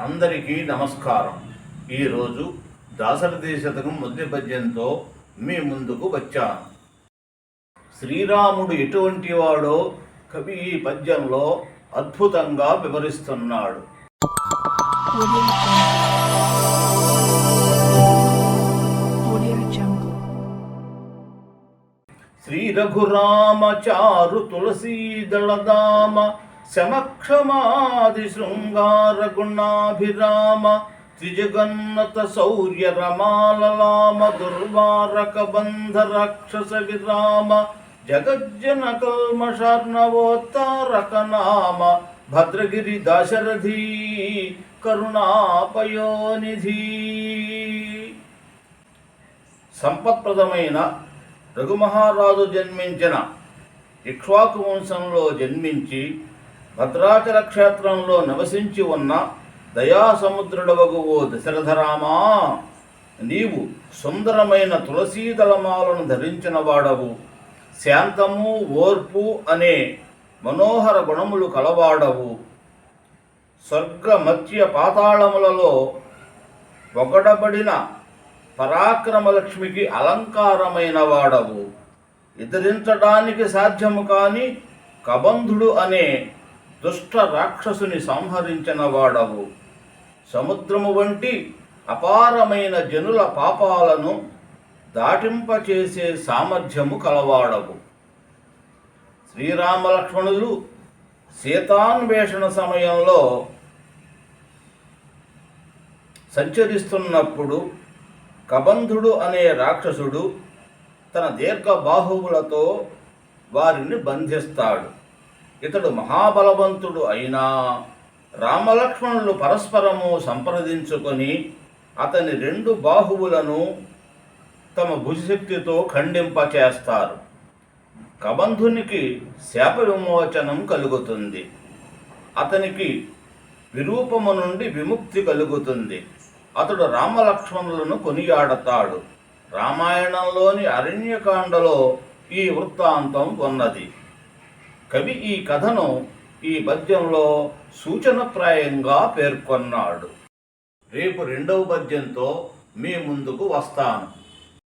అందరికీ నమస్కారం. ఈరోజు దాశరథి శతకం మొదటి పద్యంతో మీ ముందుకు వచ్చాను శ్రీరాముడు ఎటువంటి వాడో కవి ఈ పద్యంలో అద్భుతంగా వివరిస్తున్నాడు. శ్రీ రఘురామ చారు తులసీ దళదామ సమక్షమాది శృంగార గుణాభిరామ త్రిజగన్నత శౌర్య రమాలలామ దుర్వారక బంధ రాక్షస విరామ జగజ్జన కల్మషర్ణవోత్తారక నామ భద్రగిరి దాశరథి కరుణాపయోనిధి. సంపత్ప్రదమైన రఘుమహారాజు జన్మించిన ఇక్ష్వాకు వంశంలో జన్మించి భద్రాచల క్షేత్రంలో నివసించి ఉన్న దయాసముద్రుడవగు ఓ దశరథరామా నీవు సుందరమైన తులసీదళమాలను ధరించిన వాడవు. శాంతము ఓర్పు అనే మనోహర గుణములు కలవాడవు. స్వర్గ మత్స్య పాతాళములలో ఒగడబడిన పరాక్రమలక్ష్మికి అలంకారమైన వాడవు. ఎదిరించడానికి సాధ్యము కాని కబంధుడు అనే దుష్ట రాక్షసుని సంహరించిన వాడవు. సముద్రము వంటి అపారమైన జనుల పాపాలను దాటింపచేసే సామర్థ్యము కలవాడవు. శ్రీరామలక్ష్మణులు సీతాన్వేషణ సమయంలో సంచరిస్తున్నప్పుడు కబంధుడు అనే రాక్షసుడు తన దీర్ఘ బాహువులతో వారిని బంధిస్తాడు. ఇతడు మహాబలవంతుడు అయినా రామలక్ష్మణులు పరస్పరము సంప్రదించుకొని అతని రెండు బాహువులను తమ భుజశక్తితో ఖండింపచేస్తారు. కబంధునికి శాప విమోచనం కలుగుతుంది. అతనికి విరూపము నుండి విముక్తి కలుగుతుంది. అతడు రామలక్ష్మణులను కొనియాడతాడు. రామాయణంలోని అరణ్యకాండలో ఈ వృత్తాంతం ఉన్నది. కవి ఈ కథను ఈ పద్యంలో సూచనప్రాయంగా పేర్కొన్నాడు. రేపు రెండవ పద్యంతో మీ ముందుకు వస్తాను.